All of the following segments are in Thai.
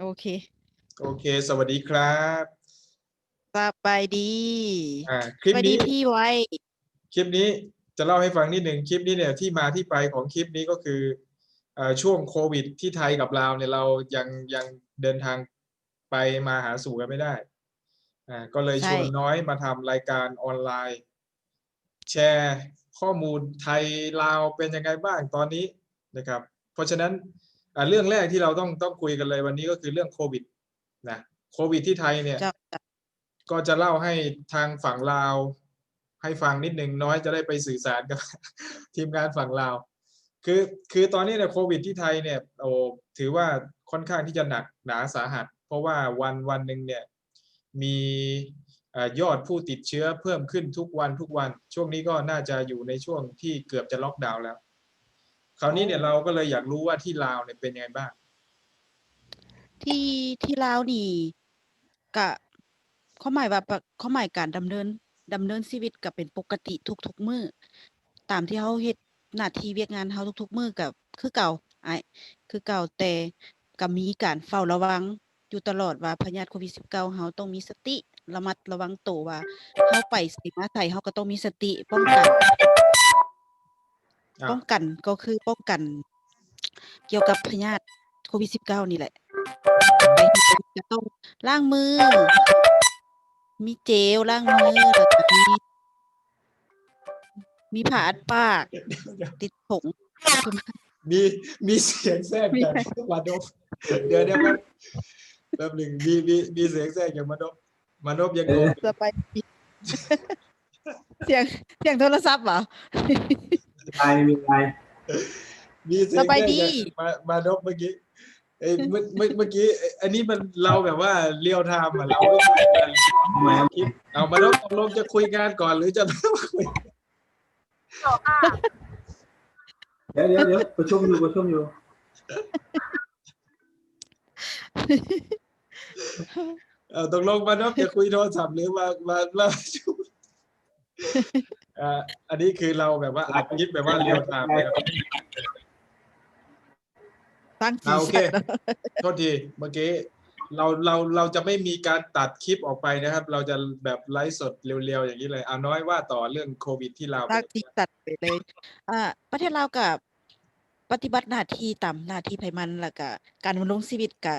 โอเค โอเค สวัสดีครับสบายดีอ่าคสลิปวัสดีนี้พี่ไว้ คลิปนี้จะเล่าให้ฟังนิดหนึ่งคลิปนี้เนี่ยที่มาที่ไปของคลิปนี้ก็คือเอ่อช่วงโควิดที่ไทยกับลาวเนี่ยเรายังยังเดินทางไปมาหาสู่กันไม่ได้อ่าก็เลยใช่ ชวนน้อยมาทำรายการออนไลน์ แชร์ข้อมูลไทยลาวเป็นยังไงบ้างตอนนี้นะครับ เพราะฉะนั้นอ่า เรื่องแรกที่เราต้องต้องคุยกันเลยวันนี้ก็คือเรื่องโควิดนะโควิดที่ไทยเนี่ยเจ้าเจ้าก็จะเล่าให้ทางฝั่งลาว ให้ฟังนิดหนึ่งน้อยจะได้ไปสื่อสารกับทีมงานฝั่งลาว คือคือตอนนี้เนี่ยโควิดที่ไทยเนี่ยโอ้ถือว่าค่อนข้างที่จะหนักหนาสาหัส เพราะว่าวันวันหนึ่งเนี่ยมีเอ่อยอดผู้ติดเชื้อเพิ่มขึ้นทุกวันทุกวัน ช่วงนี้ก็น่าจะอยู่ในช่วงที่เกือบจะล็อกดาวน์แล้ว คราวนี้เนี่ยเราก็เลยอยากรู้ว่าที่ลาวเนี่ยเป็นยังไงบ้าง ที่ที่ลาวนี่กะเขาหมายว่าเขาหมายการดำเนินดำเนินชีวิตก็เป็นปกติทุกๆมื้อตามที่เฮาเฮ็ดหน้าที่เวียกงานเฮาทุกๆมื้อก็คือเก่าไอ้คือเก่าแต่ก็มีการเฝ้าระวังอยู่ตลอดว่าพยาธิโควิด -19 เฮาต้องมีสติระมัดระวังตัวว่าเฮาไปไสมาไสเฮาก็ต้องมีสติป้องกัน อะป้องกันก็คือป้องกัน เกี่ยวกับพยาธิโควิด -19 นี่แหละไปที่ไหนก็ต้องล้างมือ มีเจลล้างมือแล้วก็มีมีผ้าอัดปาก ติดผง มีมีเสียงแทรกมีจากไหมมาดบเดี๋ยวเดี๋ยวแป๊บแป๊บหนึ่งมีมีมีเสียงแทรกจากมาดบมาดบยังโดนจะไป เสียงเสียงโทรศัพท์เหรอ ไลน์มีไลน์มีเสียงสแทรบายกดีจากมามาดบเมื่อกี้เอ้ยเมื่อเมื่อเมื่อกี้เอ้ยอันนี้มันเราแบบว่าเรียวไทม์อะเราไม่คุยกันทำไมครับคิดเอามาดบตกลงจะคุยงานก่อนหรือจะคุยเดี๋ยวเดี๋ยวเดี๋ยวประชุมอยู่ประชุมอยู่ เอาตกลงมาดบจะคุยโทรศัพท์หรือมามามาประ ชุมอ่าอันนี้คือเราแบบว่าอัดคลิปแบบว่าเรียวไทม์เลยครับตั้งสีอ่าโอเคสันโทษทีเมื่อกี้เราเราเราจะไม่มีการตัดคลิปออกไปนะครับ เราจะแบบไลฟ์สดเร็วๆอย่างนี้เลยเอาน้อยว่าต่อเรื่องโควิดที่เราวตั้งสีสันไปเลยอ่าประเทศลาวกับปฏิบัติหน้าที่ตามหน้าที่ไผมันแล้วก็การดำรงชีวิตกับ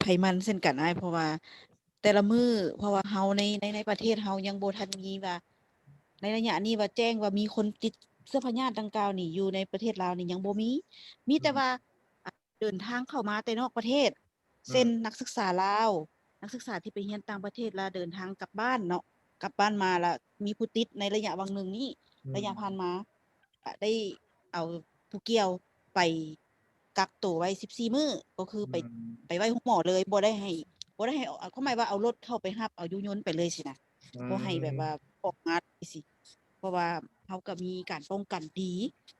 ไผมันเช่นกันอ้ายเพราะว่า แต่ละมือเพราะว่าเฮาในในในประเทศเฮายังบ่ทันมีว่าใน ระยะนี้ว่าแจ้งว่ามีคนติดเสื้อพยาธิดังกล่าวนี่อยู่ในประเทศลาวนี่ยังบ่มี มีแต่ว่าอะเดินทางเข้ามาแต่นอกประเทศเช่นนักศึกษาลาว นักศึกษาที่ไปเรียนต่างประเทศแล้วเดินทางกลับบ้านเนาะกลับบ้านมาแล้วมีผู้ติดในระยะวังหนึ่งนี้อืมระยะผ่านมาอะได้เอาผู้เกี่ยวไปกักตัวไว้14มื้อก็คือไปอืมไปไว้ห้องหมอเลยบ่ได้ให้บ่ได้ให้เอาเขาหมายว่าเอารถเข้าไปรับเอายุยนต์ไปเลยสินะบ่ให้แบบว่าออกมาสิเพ ราะว่าเขาก็มีการป้องกันดี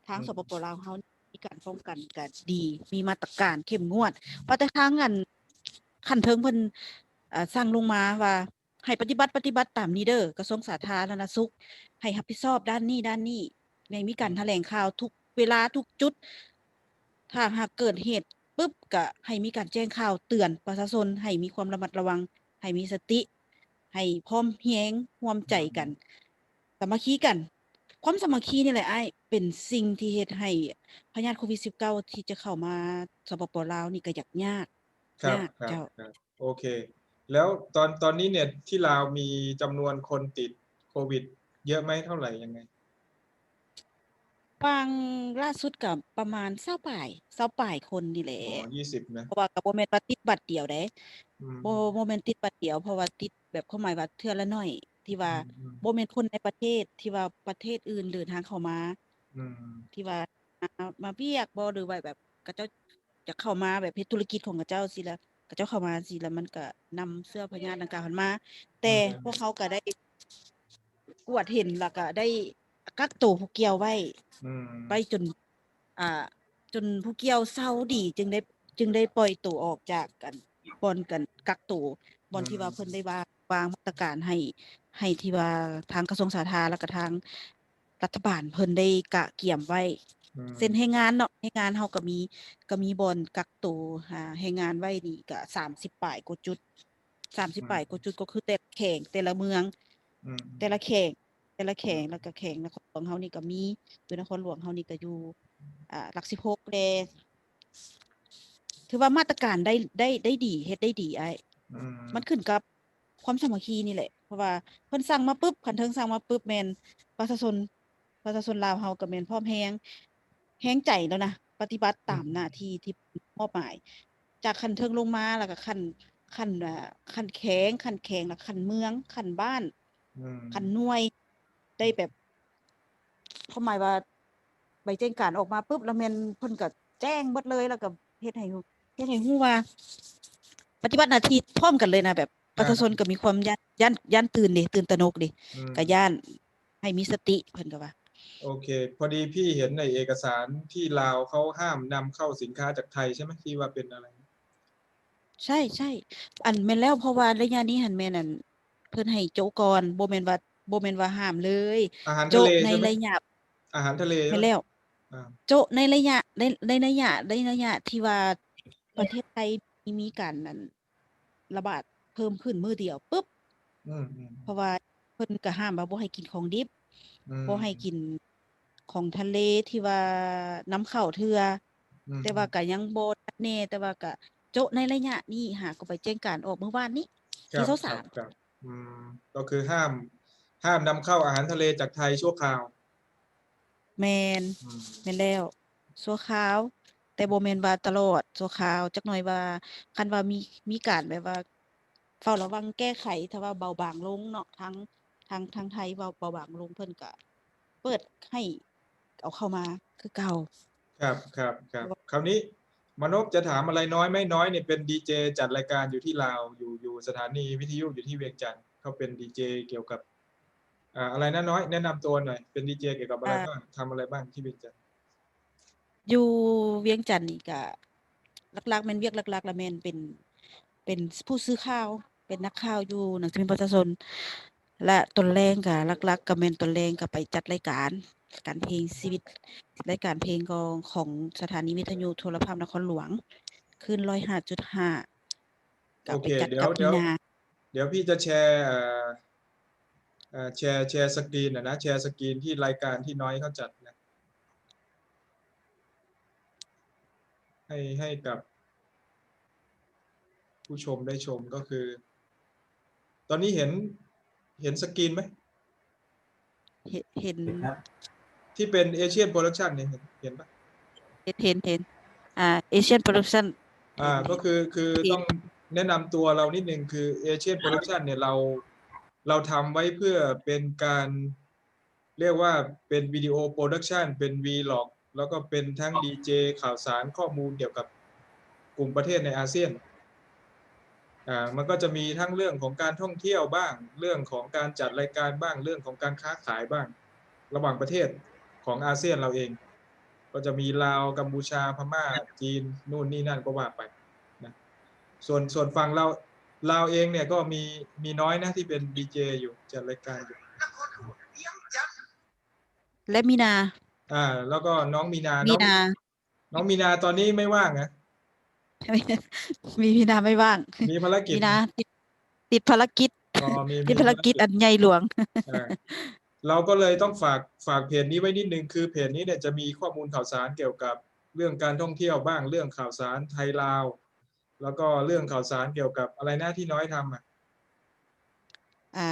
ทางอืมสปปลาวเขามีการป้องกันกันดี มีมาตรการเข้มงวดว่าแต่ทางอันขั้นเทิงเพิ่นอ่าสั่งลงมาว่าให้ปฏิบัติปฏิบัติตามนี้เด้อกระทรวงสาธารณสุข ให้รับผิดชอบด้านนี้ด้านนี้ในมีการแถลงข่าวทุกเวลาทุกจุด ถ้าหากเกิดเหตุปุ๊บก็ให้มีการแจ้งข่าวเตือนประชาชนให้มีความระมัดระวัง ให้มีสติ ให้พร้อมเพรียงร่วมใจกัน สามัคคีกัน ความสามัคคีนี่แหละไอ้ายเป็นสิ่งที่เฮ็ดให้พยาธิโควิด -19 ที่จะเข้ามาสปปลาวนี่ก็ยากยากครับยากครับเจ้า ครับโอเค แล้วตอนตอนนี้เนี่ยที่ลาวมีจำนวนคนติดโควิด เยอะไหมเท่าไหร่ยังไงฟังล่าสุดก็ประมาณ20ปลาย20ปลายคนนี่แหละอ๋อยี่สิบนะเพราะว่าก็บ่แม่นว่าติดบัตรเดียวเด้อืมบ่บ่แม่นติดบัตรเดียวเพราะว่าติดแบบความหมายว่าเทื่อละน้อย ที่ว่าอืมบ่แม่นคนในประเทศที่ว่าประเทศอื่นเดินทางเข้ามาอืมที่ว่ามามาเวียกบ่หรือว่าแบบเขาเจ้าจะเข้ามาแบบเฮ็ดธุรกิจของเขาเจ้าสิแล้วเขาเจ้าเข้ามาสิแล้วมันก็นำเสื้อพญานาคดังกล่าวหันมา แต่พวกเขาก็ได้กวดเห็นแล้วก็ได้กักตัวผู้เกี่ยวไว้อืมไปจน อ่า จนผู้เกี่ยวเศร้าดี จึงได้ จึงได้ปล่อยตัวออกจากกันบอนกันกักตัวบอนที่ว่าเพิ่นได้วางวางมาตรการให้ ให้ที่ว่าทางกระทรวงสาธารณสุขแล้วก็ทางรัฐบาลเพิ่นได้กะเกี่ยมไว้อืมเซ็นให้งานเนาะให้งานเฮาก็มีก็มีบอนกักตัวหาให้งานไว้นี่ก็30ปลายกว่าจุด30ปลายกว่าจุดก็คือแต่ละแข่งแต่ละเมืองอืมแต่ละแข่งแต่ละแข่งแล้วก็แข่งนครหลวงเฮานี่ก็มีคือนครหลวงเฮานี่ก็อยู่อ่าหลัก16แลถือว่ามาตรการได้ได้ได้ดีเฮ็ดได้ดีไอ้อืมมันขึ้นกับ ความสามัคคีนี่แหละเพราะว่าเพิ่นสั่งมาปุ๊บคันเทิงสั่งมาปุ๊บแม่นประชาชนประชาชนลาวเฮาก็แม่นพร้อมแฮงแฮงใจแล้วนะปฏิบัติตามหน้าที่ที่มอบหมาย จากคันเทิงลงมาแล้วก็คันคันอ่าคันแข็งคันแข็งแล้วคันเมืองคันบ้านอืมคันหน่วยได้แบบความหมายว่าใบแจ้งการออกมาปุ๊บแล้วแม่นเพิ่นก็แจ้งหมดเลยแล้วก็เฮ็ดให้รู้เฮ็ดให้ฮู้ว่า ปฏิบัติหน้าที่พร้อมกันเลยนะแบบ ประชาชนก็มีความย่านย่านย่านตื่นดิตื่นตระหนกดิอืมก็ย่านให้มีสติเพิ่นก็ว่า โอเค พอดีพี่เห็นในเอกสารที่ลาวเขาห้ามนำเข้าสินค้าจากไทยใช่ไหมที่ว่าเป็นอะไร ใช่ใช่ อันแม่นแล้วเพราะว่าระยะนี้หันแม่นอั่นเพิ่นให้โจะก่อนบ่แม่นว่าบ่แม่นว่าห้ามเลย อาหารทะโจะเลในใช่ไหมระยะอาหารทะเลใช่แม่ไหมนแล้ว อ่าโจะในระยะในในระยะในระยะที่ว่าประเทศไทยมีมีการนั้นระบาด เพิ่มขึ้นมื้อเดียวปุ๊บอืมอืมเพราะว่าเพิ่นก็ห้ามว่าบ่ให้กินของดิบอืมบ่ให้กินของทะเลที่ว่านำเข้าเทื่ออืมแต่ว่าก็ยังบ่ชัดแน่แต่ว่าก็โจะในระยะนี้หาก็ไปแจ้งการออกเมื่อวานนี้ครับที่เสาคสารับมครับอืมก็คือห้ามห้ามนำเข้าอาหารทะเลจากไทยชั่วคราวแม่นอืมแม่นแล้วชั่วคราว แต่บ่แม่นว่าตลอดชั่วคราวจักหน่อยว่าคันว่ามีมีการแบบว่าเฝ้าระวังแก้ไขถ้าว่าเบาบางลงเนาะทางทางทางไทยเบาเบาบางลงเพิ่นก็เปิดให้เอาเข้ามาคือเก่า ครับครับครับ คราวนี้มนพจะถามอะไรน้อยไม่น้อยเนี่ยเป็นดีเจจัดรายการอยู่ที่ลาวอยู่อยู่สถานีวิทยุอยู่ที่เวียงจันทร์เขาเป็นดีเจเกี่ยวกับอ่าอะไรนะน้อยแนะนำตัวหน่อยเป็นดีเจเกี่ยวกับอะไรอ่าบ้างทำอะไรบ้างที่เวียงจันทร์อยู่เวียงจันทน์นี่ก็หลักๆแม่นเวียกหลักๆแล้วแม่นเป็นเป็นผู้ซื้อข่าว เป็นนักข่าวอยู่หนังสือพิมพ์ประชาชน และตนแรงก็หลักๆก็แม่นตนแรงก็ไปจัดรายการการเพลงชีวิตรายการเพลงของของสถานีวิทยุโทรภาพนครหลวงขึ้น105.5ก็โอไปเคจัดเดี๋ยกัวบเดี๋ยวมีนาเดี๋ยวพี่จะแชร์เอ่อเอ่อแชร์แชร์สกรีนนะนะแชร์สกรีนที่รายการที่น้อยเขาจัดนะให้ให้กับผู้ชมได้ชมก็คือ ตอนนี้เห็นเห็นสกรีนไหมเห็นเห็นครับ ที่เป็นเอเชียนโปรดักชันเนี่ยเห็นเห็นปะเห็นเห็นเห็นอ่า Asian Production อ่าเห็นก็คือคือเห็นต้องแนะนำตัวเรานิดนึงคือเอเชียนโปรดักชันเนี่ยเราเราทำไว้เพื่อเป็นการเรียกว่าเป็นวิดีโอโปรดักชันเป็นวีล็อกแล้วก็เป็นทั้งดีเจข่าวสารข้อมูลเกี่ยวกับกลุ่มประเทศในอาเซียน อ่ามันก็จะมีทั้งเรื่องของการท่องเที่ยวบ้าง เรื่องของการจัดรายการบ้าง เรื่องของการค้าขายบ้าง ระหว่างประเทศของอาเซียนเราเอง ก็จะมีลาวกัมพูชาพม่าจีนนู่นนี่นั่นก็ว่าไปนะส่วนส่วนฝั่งเราลาวเองเนี่ยก็มีมีน้อยนะที่เป็นดีเจอยู่จัดรายการอยู่และมีนา อ่า แล้วก็น้องมีนามีน้องนาน้องมีนาตอนนี้ไม่ว่างนะ มีมีนาไม่ว่างมีภารกิจมีนาติดติดภารกิจอ๋อมีติดภารกิจอันใหญ่หลวงอ่าเราก็เลยต้องฝากฝากเพจนี้ไว้นิดนึงคือเพจนี้เนี่ยจะมีข้อมูลข่าวสารเกี่ยวกับเรื่องการท่องเที่ยวบ้างเรื่องข่าวสารไทยลาว แล้วก็เรื่องข่าวสารเกี่ยวกับอะไรนะที่น้อยทำอะอ่า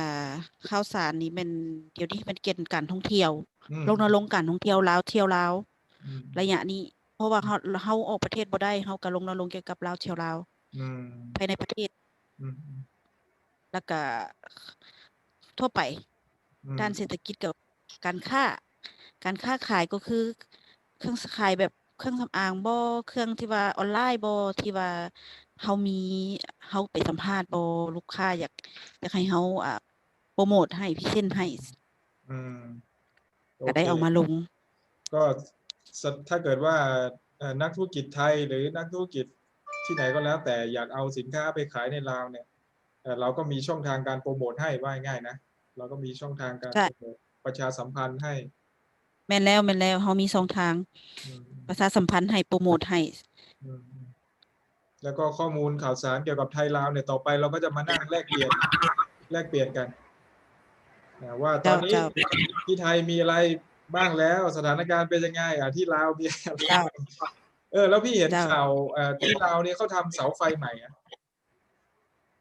ข่าวสารนี้เป็นเดี๋ยวนี้เป็นเกณฑ์การท่องเที่ยวอืมลงนรงค์การท่องเที่ยวลาวเที่ยวลาวอืมระยะนี้ เพราะว่าเฮาเฮาออกประเทศบ่ได้เฮาก็ลงนรงค์เกี่ยวกับลาวเที่ยวลาวอืมภายในประเทศอืมอืมแล้วก็ทั่วไป อืมด้านเศรษฐกิจกับการค้า การค้าขายก็คือ เครื่องขายแบบเครื่องสำอางบ่เครื่องที่ว่าออนไลน์บ่ที่ว่าเฮามีเฮาไปสัมภาษณ์บ่ลูกค้าอยากอยากให้เฮาอ่าโปรโมทให้พรีเซนต์ให้อืมก็ได้โคเอามาลง ก็ส ถ้าเกิดว่าเอ่อนักธุรกิจไทยหรือนักธุรกิจที่ไหนก็แล้ว แต่อยากเอาสินค้าไปขายในลาวเนี่ยเอ่อเราก็มีช่องทางการโปรโมทให้ว่าง่ายๆนะเราก็มีช่องทางการใช่โปรโมทประชาสัมพันธ์ให้แม่นแล้วแม่นแล้วเฮามีสองทางอืมประชาสัมพันธ์ให้โปรโมทให้อืมอืมแล้วก็ข้อมูลข่าวสารเกี่ยวกับไทยลาวเนี่ยต่อไปเราก็จะมานั่งแลกเปลี่ยนแลกเปลี่ยนกันอ่าว่าตอนนี้เจ้าที่ไทยมีอะไร บ้างแล้วสถานการณ์เป็นยังไงอะที่ลาวมีอะไรเจ้าเออ แล้วพี่เห็นเจ้าข่าวเอ่อที่ลาวเนี่ยเขาทำเสาไฟใหม่อะ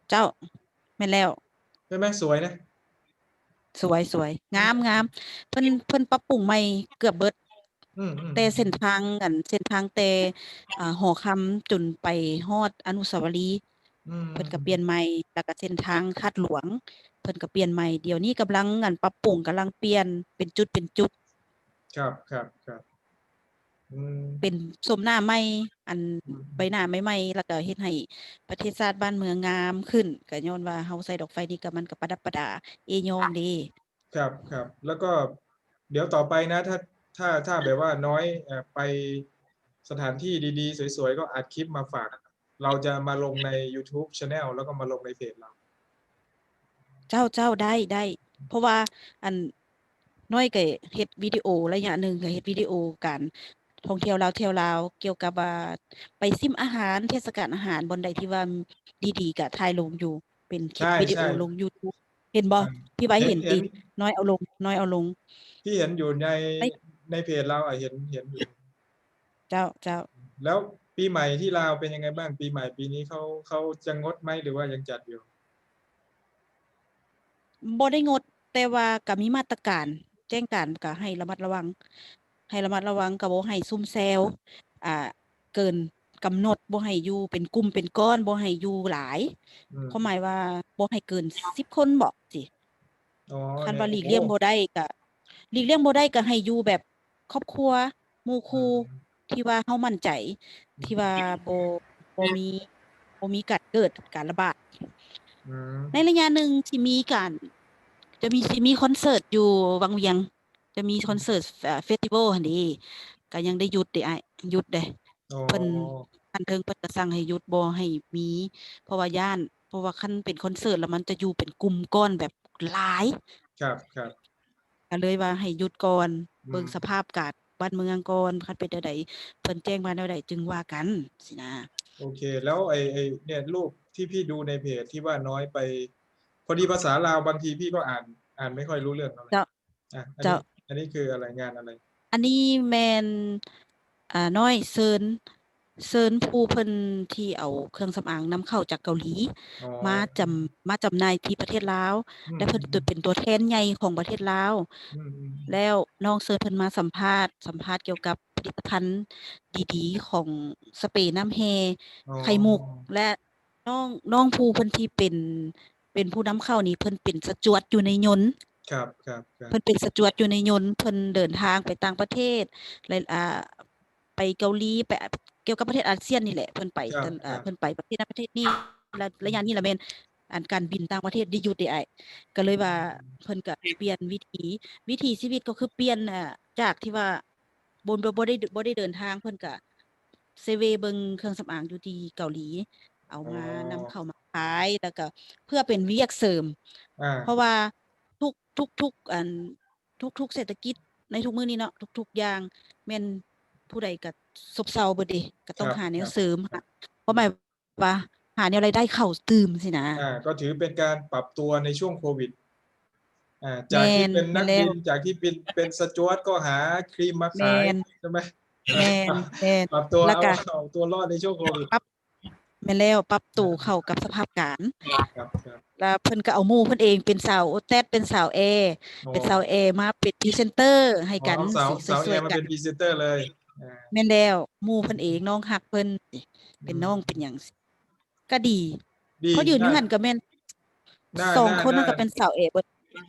เจ้าแม่นแล้วใช่ไหมสวยนะสวยสวยงามงามเพิ่นเพิ่นปรับปรุงใหม่เกือบเบิดอืมอืมแต่เส้นทางอันเส้นทางแต่อ่าหอคำจนไปฮอดอนุสาวรีย์อืมเพิ่นก็เปลี่ยนใหม่แล้วก็เส้นทางคาดหลวง เพิ่นก็เปลี่ยนใหม่เดี๋ยวนี้กำลังอันปรับปรุงกำลังเปลี่ยนเป็นจุดเป็นจุด ครับครับครับอืมเป็นสมหน้าใหม่อันอืมใบหน้าใหม่ๆแล้วก็เฮ็ดให้ประเทศชาติบ้านเมืองงามขึ้นก็ย้อนว่าเฮาใส่ดอกไฟนี่ก็มันก็ประดับประดา เอยองเดี ครับครับแล้วก็เดี๋ยวต่อไปนะ ถ้าถ้าถ้าแบบว่าน้อยเอ่อไปสถานที่ดีๆ สวยๆ ก็อัดคลิปมาฝาก เราจะมาลงใน YouTube Channel แล้วก็มาลงในเพจเรา เจ้าเจ้าได้ได้ เพราะว่าอัน น้อยก็เฮ็ดวิดีโอระยะหนึ่งก็เฮ็ดวิดีโอการท่องเที่ยวลาวเที่ยวลาวเกี่ยวกับว่าไปซิมอาหารเทศกาลอาหารบนใดที่ว่าดีๆก็ถ่ายลงอยู่ เป็นคลิปใช่วิดีโอใช่ลง YouTube เห็นบ่อ่าพี่ไว้เห็เห็นนเห็ตินน้อยเอาลง น้อยเอาลง ที่เห็นอยู่ในไม่ในเพจเราอะเห็นเห็นอยู่เจ้าเจ้า แล้วปีใหม่ที่ลาวเป็นยังไงบ้าง ปีใหม่ปีนี้เขาเขาจะงดไหมหรือว่ายังจัดอยู่บ่ได้งดแต่ว่าก็มีมาตรการแจ้งการก็ให้ระมัดระวัง ให้ระมัดระวังก็บ่ให้ซุ่มแซวอ่า เกินกำหนดบ่ให้อยู่เป็นกลุ่มเป็นก้อนบ่ให้อยู่หลายอืมความหมายว่าบ่ให้เกิน10คนบ่สิอ๋อคันเนี่ยว่าหลีกเลี่ยงโอ้บ่ได้ก็หลีกเลี่ยงบ่ได้ก็ให้อยู่แบบครอบครัวหมู่อืคู่มที่ว่าเฮามั่นใจ ที่ว่าบ่บ่มีบ่มีการเกิดการระบาดอืมในระยะหนึ่งที่มีการ จะมีสิมีคอนเสิร์ตอยู่วังเวียง จะมีคอนเสิร์ตเอ่อเฟสติวัลหั่นเด้ก็ยังได้หยุดเด้อ้ายหยุดเด้อ๋อเพิ่นคันเทิงเพิ่นก็สั่งให้หยุดบ่ให้มี เพราะว่าย้าน เพราะว่าคันเป็นคอนเสิร์ตแล้วมันจะอยู่เป็นกลุ่มก้อนแบบหลาย ครับครับก็เลยว่าให้หยุดก่อนอืเบิ่งมสภาพการบ้านเมืองก่อนคันเป็นแนวใดเพิ่นแจ้งมาแนวใดจึงว่ากันสินะ โอเค แล้วไอ้ไอ้เนี่ยรูปที่พี่ดูในเพจที่ว่าน้อยไป พอดีภาษาลาวบางทีพี่ก็อ่านอ่านไม่ค่อยรู้เรื่องเท่าไหร่เจ้าอะอันเจ้านี้อันนี้คืออะไรงานอะไร อันนี้แม่นอ่าน้อยเซิญเซิญผู้เพิ่นที่เอาเครื่องสำอางนำเข้าจากเกาหลี อ๋อมาจำมาจำหน่ายที่ประเทศลาว อืมและเพิ่นตัวเป็นตัวแทนใหญ่ของประเทศลาว อืมอืมแล้วน้องเซิร์ชเพิ่นมาสัมภาษณ์ สัมภาษณ์เกี่ยวกับผลิตภัณฑ์ดีๆ ของสเปรย์น้ำแฮอ๋อไข่มุก และน้องน้องผู้เพิ่นที่เป็น เป็นผู้นำเข้านี่เพิ่นเป็นสจวดอยู่ในยนต์ครับครับครับเพิ่นเป็นสจวดอยู่ในยนต์เพิ่นเดินทางไปต่างประเทศและอ่าไปเกาหลีไปเกี่ยวกับประเทศอาเซียนนี่แหละเพิ่นไปครับตลอ่าครับเพิ่นไปประเทศนั้นประเทศนี้และระยะนี้ละแม่นอันการบินต่างประเทศได้หยุดได้อ้ายก็เลยว่าเพิ่นก็เปลี่ยนวิถีวิถีชีวิตก็คือเปลี่ยนอ่าจากที่ว่าบ่บ่บ่ได้บ่ได้เดินทางเพิ่นก็เซเวเบิ่งเครื่องสำอางอยู่ที่เกาหลี เอามานำเข้ามาขายแล้วก็เพื่อเป็นเวียกเสริม อ่า เพราะว่าทุกทุกทุกอันทุกทุกเศรษฐกิจในทุกมื้อนี้เนาะทุกทุกอย่างแม่นผู้ใดก็ซบเซาเบิดเดะก็ต้องครับหาแนวครับเสริมหาเพราะหมายว่าหาแนวรายได้เข้าตื่มสินะอ่า ก็ถือเป็นการปรับตัวในช่วงโควิด อ่าจากที่แม่นเป็นนักแม่นบิแล้วนจากที่เป็นเป็นสจวตก็หาครีมมาขายแม่นใช่ไหมแม่นแม่นปรับตัวแล้วเอาก็ เอาตัวรอดในช่วงโควิดปรับ แม่นแล้วปรับตัวเข้ากับสภาพการครับครับแล้วเพิ่นก็เอาหมู่เพิ่นเองเป็นสาวโอแตดเป็นสาวแอร์เป็นสาวแอร์มาเป็นพรีเซนเตอร์ให้กันอ๋อสาวสิสาวสแอวยร์มาๆกัเป็นนพรีเซนเตอร์เลยอ่าแม่นแล้วหมู่เพิ่นเองน้องฮักเพิ่นเป็นน้องเป็นหยังสิก็ดีดีเขายืนอยู่น่าหั่นก็แม่นน่าสองน่าคนนั่นก็น่าเป็นสาวแอร์เบิด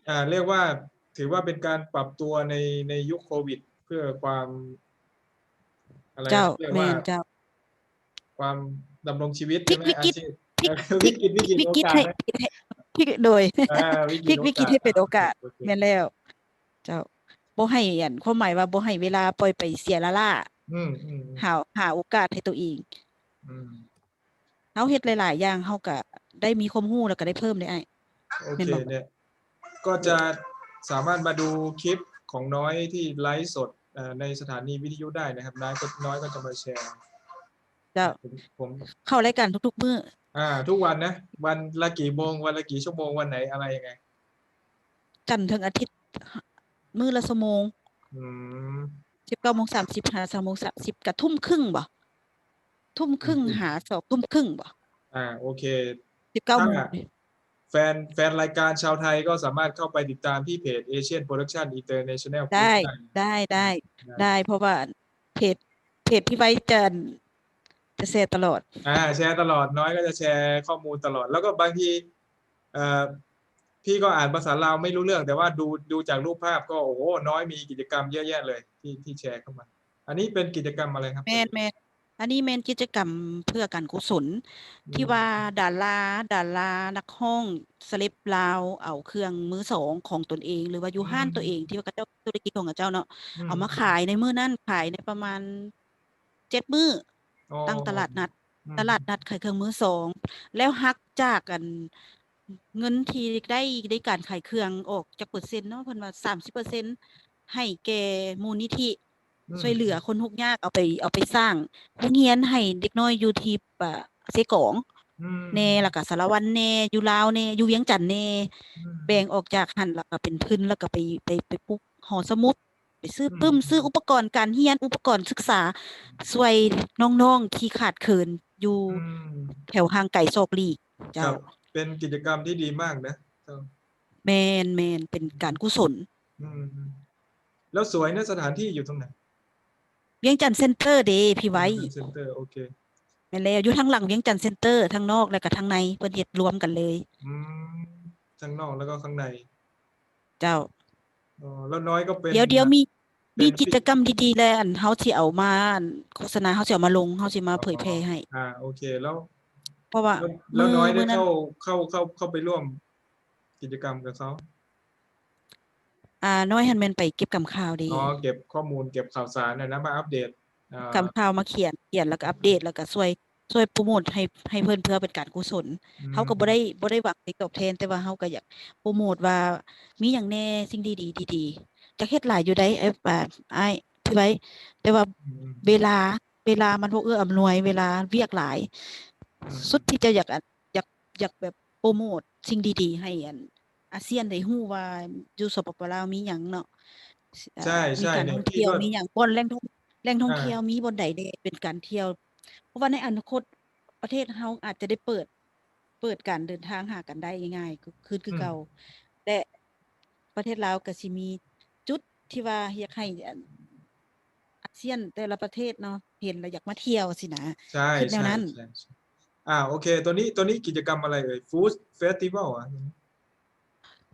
อ่า เรียกว่าถือว่าเป็นการปรับตัวในในยุคโควิด เพื่อความ อะไรนะเจ้าเรียกแม่ว่านเจ้าความ ดำรงชีวิตพลิใช่กไหมวิอากฤตชีพพลิกเออวิกฤตวิกฤตวิโอกฤตกาสให้นะให้พลิกโดยอ่าวิพลิกวิกฤตให้เป็นโอกาสโเคแม่นแล้ว เจ้าบ่ให้อันความหมายว่าบ่ให้เวลาปล่อยไปเสียละล่าอืมอืมอืมหาหาโอกาสให้ตัวเองอืมเฮาเฮ็ดหลายๆอย่างเฮาก็ได้มีความรู้แล้วก็ได้เพิ่มได้อ้ายโอแม่เคนบอกเนี่ยก็จะสามารถมาดูคลิปของน้อยที่ไลฟ์สดเอ่อในสถานีวิทยุได้นะครับน้อยก็น้อยก็จะมาแชร์ เจ้าผมผมเข้ารายการทุกๆมื้ออ่า ทุกวันนะ วันละกี่โมง วันละกี่ชั่วโมงวันไหนอะไรยังไง จันทร์ถึงอาทิตย์ มื้อละชั่วโมงอืม19:30 53:30กะทุ่มครึ่งบ่ทุ่มครึ่งอืม หาสองทุ่มครึ่งบ่อ่า โอเค19โมงถ้าแฟนแฟนรายการชาวไทยก็สามารถเข้าไปติดตามที่เพจ Asian Production International ได้ Group ได้ได้ นะได้เพราะว่าเพจเพจพี่ไว้จะ จะแชร์ตลอด อ่า แชร์ตลอดน้อยก็จะแชร์ข้อมูลตลอด แล้วก็บางทีเอ่อพี่ก็อ่านภาษาลาวไม่รู้เรื่อง แต่ว่าดูดูจากรูปภาพก็โอ้โหน้อยมีกิจกรรมเยอะแยะเลยที่ที่แชร์เข้ามา อันนี้เป็นกิจกรรมอะไรครับแม่นแม่นอันนี้แม่นกิจกรรมเพื่อการกุศลอืมที่ว่าดาราดารานักร้องเซเลบลาวเอาเครื่องมือสองของตนเอง หรือว่าอยู่ห้านตัวเองที่ว่าเขาเจ้าธุรกิจของเขาเจ้าเนาะเอามาขายในมื้อนั้นขายในประมาณเจ็ดมื้อ อ๋อตั้งตลาดนัด อืมตลาดนัดขายเครื่องมือสอง แล้วหักจากกันเงินที่ได้ได้การขายเครื่องออกจากเปอร์เซ็นต์เนาะเพิ่นว่าสามสิบเปอร์เซ็นต์ให้แก่มูลนิธิอืมช่วยเหลือคนทุกข์ยากเอาไปเอาไปสร้างโรงเรียนให้เด็กน้อยอยู่ที่ปะเสกองอืมแน่แล้วก็สารวันแน่อยู่ลาวแน่อยู่เวียงจันทน์แน่อืมแบ่งออกจากหันแล้วก็เป็นพื้นแล้วก็ไปไปไปปลูกหอสมุด ไปซื้ออมปึ้มซื้ออุปกรณ์การเรียนอุปกรณ์ศึกษาช่วยน้องๆที่ขาดเขินอยู่อืมแถวห่างไกลโศกลีกคเจ้ารับเป็นกิจกรรมที่ดีมากนะเจ้าแมนแมนเป็นการกุศลอืมแล้วสวยนะสถานที่อยู่ตรงไหนเวียงจันทน์เซ็นเตอร์เดพี่ไว้เซ็นเตอร์โอเคแม่นแล้วอยู่ทางหลังเวียงจันทน์เซ็นเตอร์ทางนอกแล้วก็ทางในเพิ่นเฮ็ดรวมกันเลยอืมข้างนอกแล้วก็ข้างใน เจ้า อ๋อแล้วน้อยก็เป็นเดี๋ยวเดี๋ยวมีเป็นมีพิกิจกรรมดีๆ แล้วอันเฮาสิเอามาอันโฆษณาเฮาสิเอามาลงเฮาสิมาเผยแพร่ให้ อ่า โอเคแล้ว เพราะว่าแล้วแล้วน้อยได้มื้นั้นเข้าเข้าเข้าเข้าไปร่วม กิจกรรมกับเขาอ่าน้อยหันแม่นไปเก็บกำข่าวดีอ๋อเก็บข้อมูลเก็บข่าวสารนะนะมาอัปเดตอ่ากำข่าวมาเขียนเขียนแล้วก็อัปเดตแล้วก็ช่วย ช่วยโปรโมทให้ให้เพิ่นเพื่อเป็นการกุศลอืมเฮาก็บ่ได้บ่ได้หวังผลตอบแทนแต่ว่าเฮาก็อยากโปรโมทว่ามีหยังแน่สิ่งดีๆดีๆจักเฮ็ดหลายอยู่ได้ไอ้อ่าอ้ายพี่ไว้แต่ว่าอืมเวลาเวลามันบ่เอื้ออำนวยเวลาเวียกหลายอืมสุดที่จะอยากอันอยากอยากแบบโปรโมทสิ่งดีๆ ให้อันอาเซียนได้ฮู้ว่าอยู่สปปลาวมีหยังเนาะอ่าใช่มีใช่การเนี่ยท่องพี่เที่ยวก็มีหยังบ่อนแหล่งท่องแหล่งท่องอ่าเที่ยวมีบ่อนใดเด้เป็นการเที่ยว เพราะว่าในอนาคตประเทศเฮาอาจจะได้เปิด เปิดการเดินทางหากันได้ง่ายๆคือคือคือเก่าและประเทศลาวก็สิมีจุดที่ว่าอยากให้อันอาเซียนแต่ละประเทศเนาะเห็นแล้วอยากมาเที่ยวสินะใช่คิดแนใช่วนั้นใช่ใช่อ่าโอเค ตัวนี้ตัวนี้กิจกรรมอะไรเอ่ยฟู้ดเฟสติวัลอะ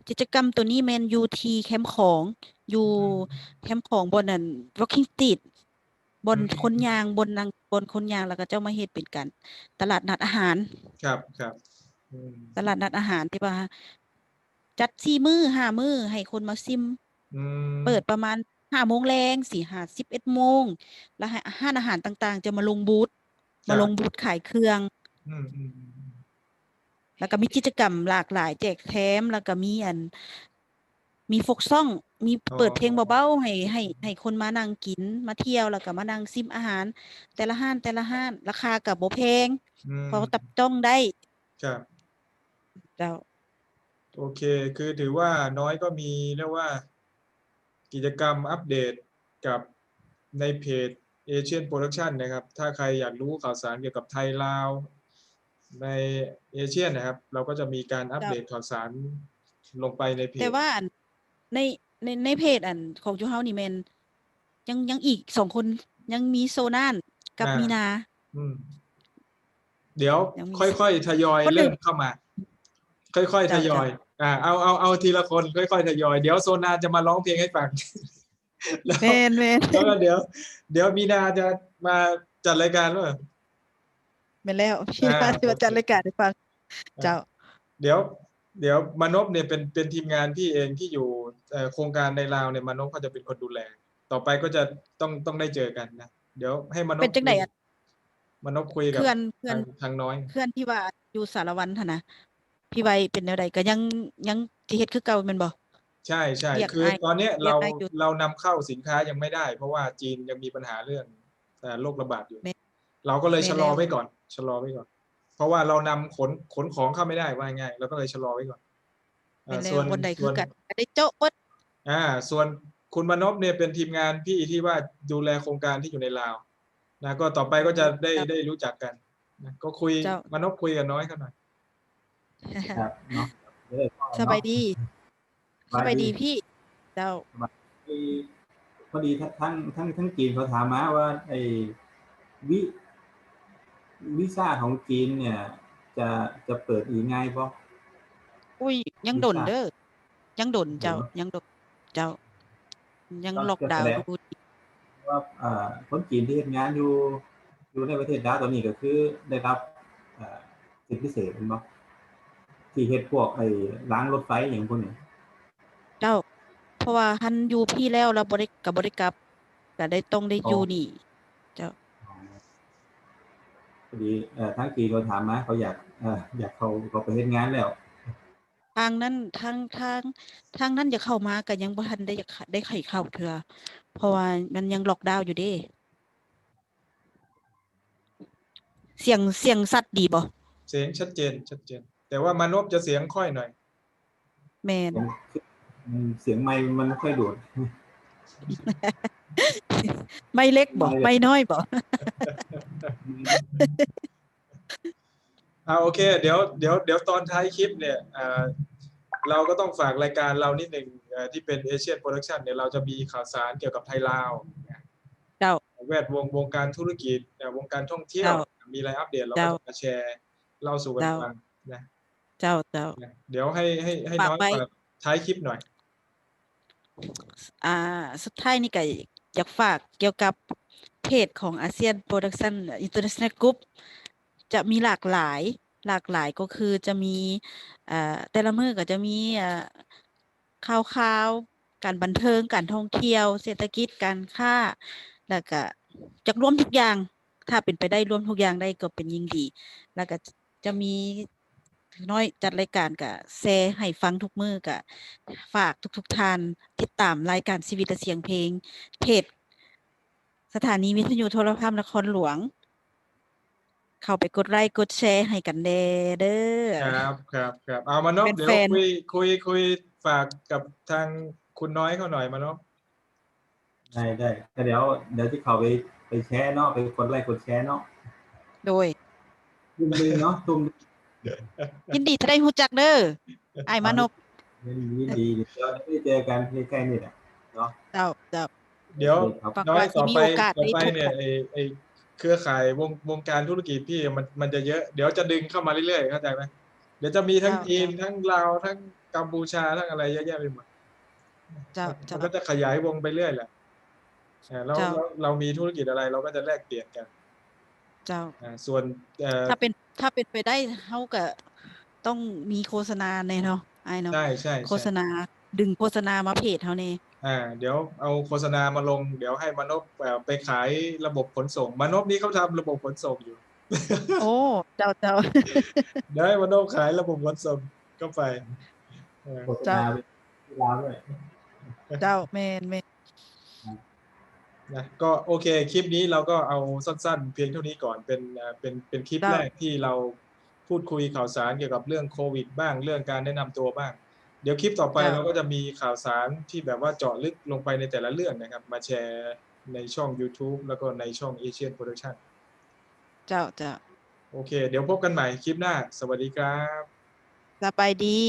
กิจกรรมตัวนี้แมนยูทีแคมป์ของอยู่อืมแคมป์ของบนนั่น Walking Street บนอืมคนยางบนนางบนคนยางแล้วก็เจ้ามาเฮ็ดเป็นกัน ตลาดนัดอาหาร ครับครับอืมตลาดนัดอาหารที่ว่าจัดสี่มื้อห้ามื้อให้คนมาซิมอืมเปิดประมาณห้าโมงแรงสี่ห้าสิบเอ็ดโมงแล้วให้อาหารอาหารต่าง ๆ จะมาลงบูธมาลงบูธขายเครื่องอืมอืมอืมแล้วก็มีกิจกรรมหลากหลายแจกแถมแล้วก็มีอัน มีฟกซ่อง มีเปิดเพลงเบาๆให้ให้ให้คนมานั่งกินมาเที่ยวแล้วก็มานั่งซิมอาหาร แต่ละห้านแต่ละห้านราคากับบ่แพงอืมพอตับต้องได้ครับ เจ้า โอเค คือถือว่าน้อยก็มีเรียกว่า กิจกรรมอัปเดตกับในเพจ Asian Production นะครับ ถ้าใครอยากรู้ข่าวสารเกี่ยวกับไทยลาว ในเอเชียนะครับ เราก็จะมีการอัปเดตข่าวสารลงไปในเพจแต่ว่าอันใน ในในเพจอันของจูเฮานี่แมนยังยังอีกสองคนยังมีโซนานกับอ่ามี มีนา อืม เดี๋ยวยังมีค่อยๆทยอยคนหนึ่เริ่งมเข้ามา ค่อยๆทจ้ะ ยอย อ่า เอาเอาเอาทีละคนค่อยๆทยอย เดี๋ยวโซนาจะมาร้องเพลงให้ฟัง แล้วแมนแมนแล้วก็เดี๋ยว เดี๋ยวมีนาจะมาจัดรายการว่าแมนแล้วพี่อ่านาที่มาจัดโอเครายการให้ฟังเจ้า เดี๋ยว เดี๋ยวมานพเนี่ยเป็นเป็นทีมงานพี่เองที่อยู่เอ่อโครงการในลาวเนี่ยมานพเขาจะเป็นคนดูแล ต่อไปก็จะต้องต้องได้เจอกันนะเดี๋ยวให้มานพเป็นจังไดอะมานพคุยกับเพื่อนเพื่อนทางทางน้อยเพื่อนที่ว่าอยู่สารวันหั่นนะพี่ไวเป็นแนวใดก็ยังยังสิเฮ็ดคือเก่าแม่นบ่ใช่ใช่เรียกคือได้ตอนเนี้ยเรียเรากได้อยู่เรานำเข้าสินค้ายังไม่ได้ เพราะว่าจีนยังมีปัญหาเรื่องเอ่อโรคระบาดอยู่แม่เราก็เลยแม่ชะลอแล้วไว้ก่อนชะลอไว้ก่อนเพ ราะว่าเรานำขนขนของเข้าไม่ได้ว่าง่ายเราก็เลยชะลอไว้ก่อนเอ่เป็นอแล้ส่ววนคนใดคืส่อวนกันก็ได้โจ๊ะเบิดอ่า ส่วนคุณมานพเนี่ยเป็นทีมงานพี่ที่ว่าดูแลโครงการที่อยู่ในลาวนะก็ต่อไปก็จะได้ได้รู้จักกันนะก็คุยมานพคุยกับน้อยเขาหน่อยครับเนาะเออก็สบายดีเนาะสบายดีพี่เจ้ามีพอดีทั้งทั้งทั้งจีนเขาถามมาว่าไอ้วิ วีซ่าของจีนเนี่ย จะจะเปิดอีกง่ายปะอุ้ยยังวีดนซ่าเด้อยังดนเจ้าเหรอยังดนเจ้ายังต้องล็อกดาวน์จะแสดงดูว่าอ่าคนจีนที่ทำงานอยู่อยู่ในประเทศดาวตอนนี้ก็คือได้รับอ่าสิทธิพิเศษเป็นปะที่เฮ็ดพวกไอ้ล้างรถไฟอย่างพวกนี้เจ้า เพราะว่าหันอยู่พี่แล้วเราบริกับบริกลับก็ได้ต้องได้อยู่นี่เจ้า พอดีเอ่อทั้งจีนเขาถามมาเขาอยากเอ่ออยากเขาเขาไปเฮ็ดงานแล้ว ทางนั้นทางทางทางนั้นจะเข้ามาก็ยังบ่ทันได้อยากได้ไข่เข้าเถื่อเพราะว่ามันยังล็อกดาวน์อยู่เด้ เสียงเสียงสัตว์ดีบ่เสียงชัดเจนชัดเจน แต่ว่ามานพจะเสียงค่อยหน่อย แม่นอืมเสียงไมค์มันไม่ค่อยโดด ไม่เล็กบ่ไม่เล็กไม่น้อยบ่อ่าโอเค เดี๋ยวเดี๋ยวเดี๋ยวตอนท้ายคลิปเนี่ยอ่าเราก็ต้องฝากรายการเรานิดหนึ่งเอ่อที่เป็นเอเชีย p โปรดักชันเนี่ยเราจะมีข่าวสารเกี่ยวกับไทยลาวเจ้าแวดวงวงการธุรกิจเอ่อวงการท่องเที่ยวเจ้ามีอะไรอัปเดตเราก็เจ้าจะมาแชร์เล่าสู่กันเจ้าฟังนะเจ้าเจ้านะเดี๋ยวให้ให้ให้ฝากน้อยไว้เปิดท้ายคลิปหน่อย อ่า สุดท้ายนี่ก็ อยากฝากเกี่ยวกับเพจของอาเซียนโปรดักชันอินเตอร์เนชั่นแนลกรุ๊ปจะมีหลากหลายหลากหลายก็คือจะมีอ่าแต่ละมือก็จะมีอ่าข่าวข่าวการบันเทิงการท่องเที่ยว เศรษฐกิจการค้าแล้วก็จะรวมทุกอย่าง ถ้าเป็นไปได้รวมทุกอย่างได้ก็เป็นยิ่งดี แล้วก็จะมี น้อยจัดรายการก็แชร์ให้ฟังทุกมื้อก็ฝากทุกๆท่านติดตามรายการชีวิตและเสียงเพลงเพจสถานีวิทยุโทรภาพนครหลวง เข้าไปกดไลค์กดแชร์ให้กันแน่เด้อครับครับครับเอามานพเป็นเดี๋ยวแฟนคุยคุยคุยฝากกับทางคุณน้อยเขาหน่อยมานพได้ได้แต่เดี๋ยวเดี๋ยวที่เขาไปไปแชร์เนาะไปกดไลค์กดแชร์เนาะโดยทุ่มหนึงเนาะทุ่ม ยินดีจะได้รู้จักเด้อไอ้ายมานพดีดีเดี๋ยวได้เจอกันใกล้ๆนี่แหละเนาะเจ้าเจ้าเดี๋ยวครับฝากน้อยว่าต่อสิมีไปโอกาสต่อได้ไปพบเนี่ยกันไอไอเครือข่ายวงวงการธุรกิจพี่มันมันจะเยอะเดี๋ยวจะดึงเข้ามาเรื่อยๆเข้าใจไหมเดี๋ยวจะมีทั้งเจ้าจีนเจ้าทั้งลาวทั้งกัมพูชาทั้งอะไรเยอะแยะไปหมดเจ้ามัเจ้านก็จะขยายวงไปเรื่อยแหละอ่าแล้วเจ้าแล้วเรามีธุรกิจอะไรเราก็จะแลกเปลี่ยนกัน เจ้าอ่าส่วนเอ่อถ้าเป็น ถ้าเป็นไปได้เฮาก็ต้องมีโฆษณาแน่เนาะไอ้ายเนาะใช่ใช่โฆษใช่ณาดึงโฆษณามาเพจเฮาแน่อ่าเดี๋ยวเอาโฆษณามาลง เดี๋ยวให้มานพเอ่อไปขายระบบขนส่งมานพนี่เขาทำระบบขนส่งอยู่ โอ้เจ้าเจ้าเดี๋ยวให้มานพขายระบบขนส่งก็ไปเออโฆษณาไปที่ลาวด้วยเจ้าแม่นแม่น นะก็โอเคคลิปนี้เราก็เอาสั้นๆ เพียงเท่านี้ก่อนเป็นเอ่อเป็นเป็นคลิปแรกที่เราพูดคุยข่าวสารเกี่ยวกับเรื่องโควิด บ้างเรื่องการแนะนำตัวบ้าง เดี๋ยวคลิปต่อไปเราก็จะมีข่าวสารที่แบบว่าเจาะลึกลงไปในแต่ละเรื่องนะครับ มาแชร์ในช่อง YouTube แล้วก็ในช่อง Asian Production เจ้าเจ้าโอเค เดี๋ยวพบกันใหม่คลิปหน้า สวัสดีครับสบายดี